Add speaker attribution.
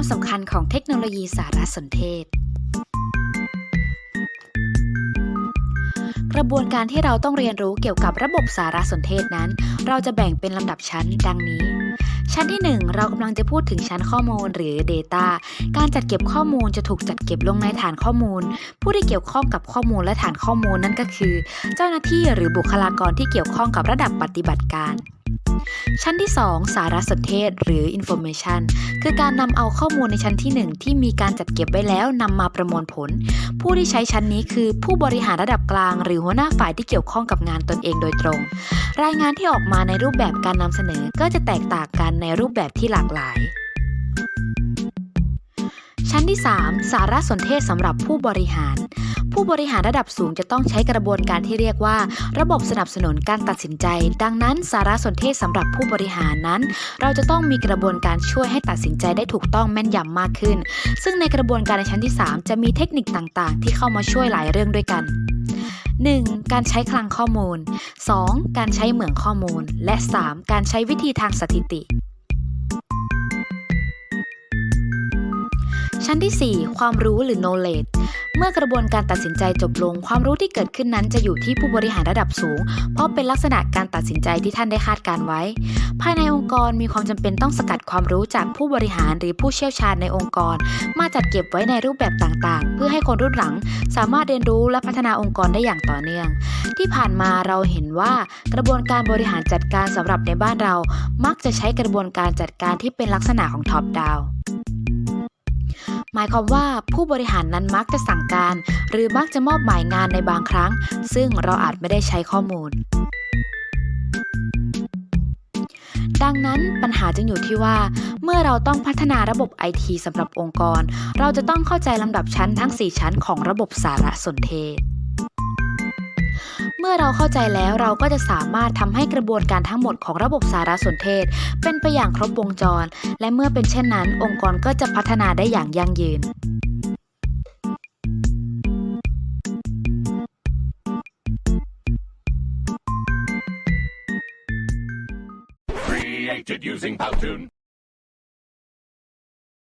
Speaker 1: ความสำคัญของเทคโนโลยีสารสนเทศ กระบวนการที่เราต้องเรียนรู้เกี่ยวกับระบบสารสนเทศนั้น เราจะแบ่งเป็นลำดับชั้นดังนี้ ชั้นที่ 1 เรากำลังจะพูดถึงชั้นข้อมูลหรือ Data การจัดเก็บข้อมูลจะถูกจัดเก็บลงในฐานข้อมูล ผู้ที่เกี่ยวข้องกับข้อมูลและฐานข้อมูลนั่นก็คือ เจ้าหน้าที่หรือบุคลากรที่เกี่ยวข้องกับระดับปฏิบัติการ ชั้นที่ 2 สารสนเทศหรือ Information คือการนำเอาข้อมูลในชั้นที่ 1 ที่มีการจัดเก็บไว้แล้วนำมาประมวลผล ผู้ที่ใช้ชั้นนี้คือผู้บริหารระดับกลาง หรือหัวหน้าฝ่ายที่เกี่ยวข้องกับงานตนเองโดยตรง รายงานที่ออกมาในรูปแบบการนำเสนอก็จะแตกต่างกันในรูปแบบที่หลากหลายชั้นที่ 3 สารสนเทศสำหรับผู้บริหาร ผู้บริหารระดับสูงจะต้องใช้กระบวนการที่เรียกว่า ระบบสนับสนุนการตัดสินใจ ดังนั้นสารสนเทศสำหรับผู้บริหารนั้น เราจะต้องมีกระบวนการช่วยให้ตัดสินใจได้ถูกต้องแม่นยำมากขึ้น ซึ่งในกระบวนการในชั้นที่ 3 จะมีเทคนิคต่างๆ ที่เข้ามาช่วยหลายเรื่องด้วยกัน 1. การใช้คลังข้อมูล 2. การใช้เหมืองข้อมูล และ 3. การใช้วิธีทางสถิติ ชั้นที่ 4 ความรู้หรือ knowledge เมื่อกระบวนการตัดสินใจจบลง ความรู้ที่เกิดขึ้นนั้นจะอยู่ที่ผู้บริหารระดับสูง เพราะเป็นลักษณะการตัดสินใจที่ท่านได้คาดการไว้ ภายในองค์กรมีความจำเป็นต้องสกัดความรู้จากผู้บริหารหรือผู้เชี่ยวชาญในองค์กร มาจัดเก็บไว้ในรูปแบบต่างๆ เพื่อให้คนรุ่นหลัง สามารถเรียนรู้และพัฒนาองค์กรได้อย่างต่อเนื่อง ที่ผ่านมาเราเห็นว่ากระบวนการบริหารจัดการสำหรับในบ้านเรา มักจะใช้กระบวนการจัดการที่เป็นลักษณะของท็อปดาว หมายความว่าผู้บริหารนั้นมักจะสั่งการ หรือมักจะมอบหมายงานในบางครั้ง ซึ่งเราอาจไม่ได้ใช้ข้อมูล ดังนั้นปัญหาจึงอยู่ที่ว่า เมื่อเราต้องพัฒนาระบบไอทีสำหรับองค์กร เราจะต้องเข้าใจลำดับชั้นทั้ง 4 ชั้นของระบบสารสนเทศ เมื่อเราเข้าใจแล้วเราก็จะสามารถทำให้กระบวนการทั้งหมดของระบบสารสนเทศ เป็นไปอย่างครบวงจร และเมื่อเป็นเช่นนั้น องค์กรก็จะพัฒนาได้อย่างยั่งยืน
Speaker 2: Created using Powtoon.